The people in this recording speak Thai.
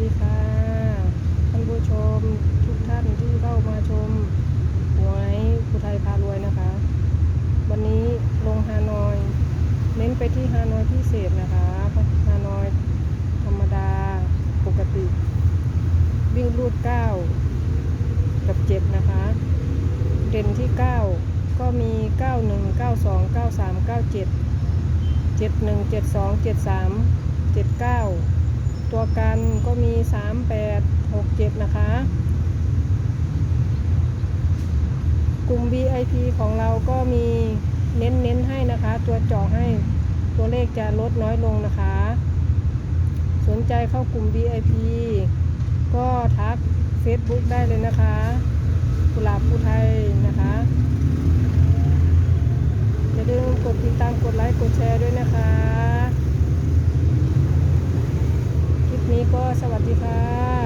สดีค่ะท่านผู้ชมทุกท่านที่เข้ามาชมหวยผู้ไทยพารวยนะคะ วันนี้ลงฮานอย เน้นไปที่ฮานอยพิเศษนะคะฮานอยธรรมดาปกติ วิ่งรูด9กับ 7 นะคะ เด่นที่ 9 ก็มี 91 92 93 97 71 72 73 79 ตัวกันก็มี 38 67 นะคะ กลุ่ม VIP ของเราก็มีเน้นเน้นให้นะคะ ตัวจาะให้ตัวเลขจะลดน้อยลงนะคะ สนใจเข้ากลุ่ม VIP ก็ทัก Facebook ได้เลยนะคะกุหลาบผู้ไทยนะคะอย่าลืมกดติดตามกดไลค์กดแชร์ด้วยนะคะ คลิป นี้ก็สวัสดีค่ะ